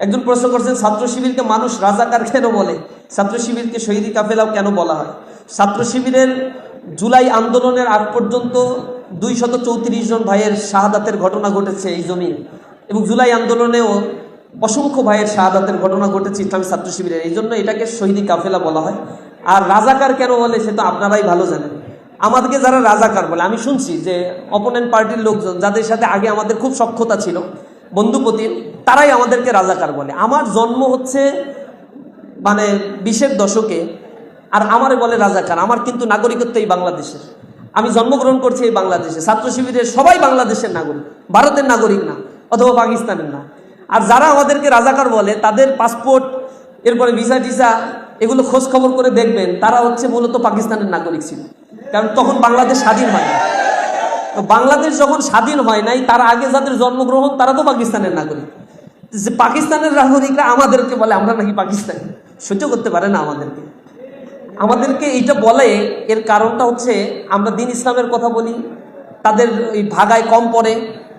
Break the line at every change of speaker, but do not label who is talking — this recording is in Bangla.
একজন প্রশ্ন করছেন, ছাত্র শিবিরকে মানুষ রাজাকার কেন বলে? ছাত্র শিবিরকে শহীদি কাফেলাও কেন বলা হয়? ছাত্র শিবিরের জুলাই আন্দোলনের আগ পর্যন্ত দুই শত চৌত্রিশ জন ভাইয়ের শাহাদাতের ঘটনা ঘটেছে এই জমিন। এবং জুলাই আন্দোলনেও অসংখ্য ভাইয়ের শাহাদাতের ঘটনা ঘটেছে ইসলামী ছাত্র শিবিরের। এই জন্য এটাকে শহীদি কাফেলা বলা হয়। আর রাজাকার কেন বলে সে তো আপনারাই ভালো জানেন। আমাদেরকে যারা রাজাকার বলে, আমি শুনছি যে অপোনেন্ট পার্টির লোকজন, যাদের সাথে আগে আমাদের খুব সক্ষতা ছিল বন্ধুপতির তারাই আমাদেরকে রাজাকার বলে। আমার জন্ম হচ্ছে মানে বিশের দশকে, আর আমারে বলে রাজাকার আমার কিন্তু নাগরিকত্ব এই বাংলাদেশের। আমি জন্মগ্রহণ করছি এই বাংলাদেশে। ছাত্র শিবিরের সবাই বাংলাদেশের নাগরিক। ভারতের নাগরিক না, অথবা পাকিস্তানের না। আর যারা আমাদেরকে রাজাকার বলে, তাদের পাসপোর্ট, এরপরে ভিসা টিসা, এগুলো খোঁজ খবর করে দেখবেন, তারা হচ্ছে মূলত পাকিস্তানের নাগরিক ছিল। কারণ তখন বাংলাদেশ স্বাধীন হয় না। বাংলাদেশ যখন স্বাধীন হয় নাই, তার আগে যাদের জন্মগ্রহণ, তারা তো পাকিস্তানের নাগরিক। যে পাকিস্তানের নাগরিকরা আমাদেরকে বলে, আমরা নাকি পাকিস্তানি। সহ্য করতে পারে না আমাদেরকে। আমাদেরকে এইটা বলে, এর কারণটা হচ্ছে আমরা দিন ইসলামের কথা বলি, তাদের ওই ভাগায় কম পড়ে